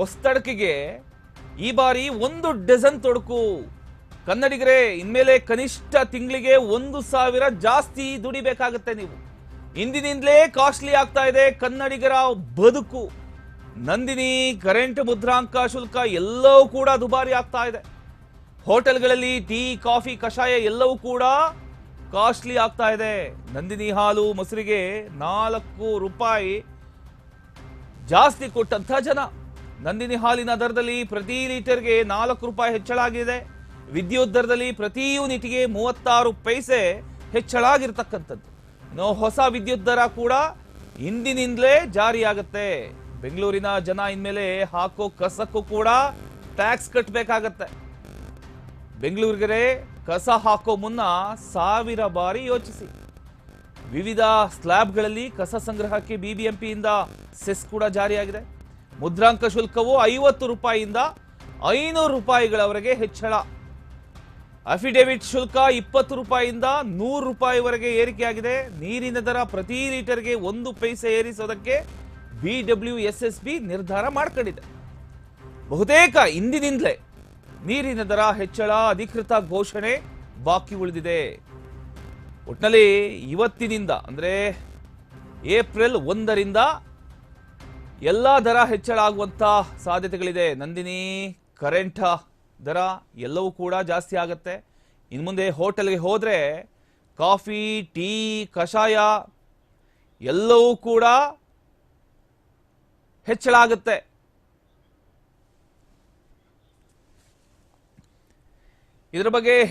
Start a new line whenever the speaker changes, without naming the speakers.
ಹೊಸ್ತಡಕಿಗೆ ಈ ಬಾರಿ ಒಂದು ಡಜನ್ ತೊಡಕು. ಕನ್ನಡಿಗರೇ, ಇನ್ಮೇಲೆ ಕನಿಷ್ಠ ತಿಂಗಳಿಗೆ ಒಂದು ಸಾವಿರ ಜಾಸ್ತಿ ದುಡಿಬೇಕಾಗತ್ತೆ ನೀವು. ಇಂದಿನಿಂದಲೇ ಕಾಸ್ಟ್ಲಿ ಆಗ್ತಾ ಇದೆ ಕನ್ನಡಿಗರ ಬದುಕು. ನಂದಿನಿ, ಕರೆಂಟ್, ಮುದ್ರಾಂಕ, ಶುಲ್ಕ ಎಲ್ಲವೂ ಕೂಡ ದುಬಾರಿ ಆಗ್ತಾ ಇದೆ. ಹೋಟೆಲ್ಗಳಲ್ಲಿ ಟೀ, ಕಾಫಿ, ಕಷಾಯ ಎಲ್ಲವೂ ಕೂಡ ಕಾಸ್ಟ್ಲಿ ಆಗ್ತಾ ಇದೆ. ನಂದಿನಿ ಹಾಲು ಮೊಸರಿಗೆ ನಾಲ್ಕು ರೂಪಾಯಿ ಜಾಸ್ತಿ ಕೊಟ್ಟಂತ ಜನ. ನಂದಿನಿ ಹಾಲಿನ ದರದಲ್ಲಿ ಪ್ರತಿ ಲೀಟರ್ಗೆ ನಾಲ್ಕು ರೂಪಾಯಿ ಹೆಚ್ಚಳ ಆಗಿದೆ. ವಿದ್ಯುತ್ ದರದಲ್ಲಿ ಪ್ರತಿ ಯೂನಿಟ್ಗೆ ಮೂವತ್ತಾರು ಪೈಸೆ ಹೆಚ್ಚಳ ಆಗಿರ್ತಕ್ಕಂಥದ್ದು. ಇನ್ನು ಹೊಸ ವಿದ್ಯುತ್ ದರ ಕೂಡ ಇಂದಿನಿಂದಲೇ ಜಾರಿಯಾಗತ್ತೆ. ಬೆಂಗಳೂರಿನ ಜನ ಇನ್ಮೇಲೆ ಹಾಕೋ ಕಸಕ್ಕೂ ಕೂಡ ಟ್ಯಾಕ್ಸ್ ಕಟ್ಟಬೇಕಾಗತ್ತೆ ಬೆಂಗಳೂರಿಗೆ ಕಸ ಹಾಕೋ ಮುನ್ನ ಸಾವಿರ ಬಾರಿ ಯೋಚಿಸಿ. ವಿವಿಧ ಸ್ಲ್ಯಾಬ್ಗಳಲ್ಲಿ ಕಸ ಸಂಗ್ರಹಕ್ಕೆ ಬಿಬಿಎಂಪಿಯಿಂದ ಸೆಸ್ ಕೂಡ ಜಾರಿಯಾಗಿದೆ. ಮುದ್ರಾಂಕ ಶುಲ್ಕವು ಐವತ್ತು ರೂಪಾಯಿಯಿಂದ ಐನೂರು ರೂಪಾಯಿಗಳವರೆಗೆ ಹೆಚ್ಚಳ. ಅಫಿಡೇವಿಟ್ ಶುಲ್ಕ ಇಪ್ಪತ್ತು ರೂಪಾಯಿಯಿಂದ ನೂರು ರೂಪಾಯಿವರೆಗೆ ಏರಿಕೆಯಾಗಿದೆ. ನೀರಿನ ದರ ಪ್ರತಿ ಲೀಟರ್ಗೆ ಒಂದು ಪೈಸೆ ಏರಿಸೋದಕ್ಕೆ ಬಿಡಬ್ಲ್ಯೂ ಎಸ್ ಎಸ್ ಬಿ ನಿರ್ಧಾರ ಮಾಡ್ಕೊಂಡಿದೆ. ಬಹುತೇಕ ಇಂದಿನಿಂದಲೇ ನೀರಿನ ದರ ಹೆಚ್ಚಳ ಅಧಿಕೃತ ಘೋಷಣೆ ಬಾಕಿ ಉಳಿದಿದೆ. ಒಟ್ಟಿನಲ್ಲಿ ಇವತ್ತಿನಿಂದ ಅಂದ್ರೆ ಏಪ್ರಿಲ್ ಒಂದರಿಂದ ಎಲ್ಲ ದರ ಹೆಚ್ಚಳ ಆಗುವಂತ ಸಾಧ್ಯತೆಗಳಿದೆ. ನಂದಿನಿ, ಕರೆಂಟ್ ದರ ಎಲ್ಲವೂ ಕೂಡ ಜಾಸ್ತಿ ಆಗುತ್ತೆ. ಇನ್ನು ಮುಂದೆ ಹೋಟೆಲ್ಗೆ ಹೋದರೆ ಕಾಫಿ, ಟೀ, ಕಷಾಯ ಎಲ್ಲವೂ ಕೂಡ ಹೆಚ್ಚಳ ಆಗುತ್ತೆ. ಇದರ ಬಗ್ಗೆ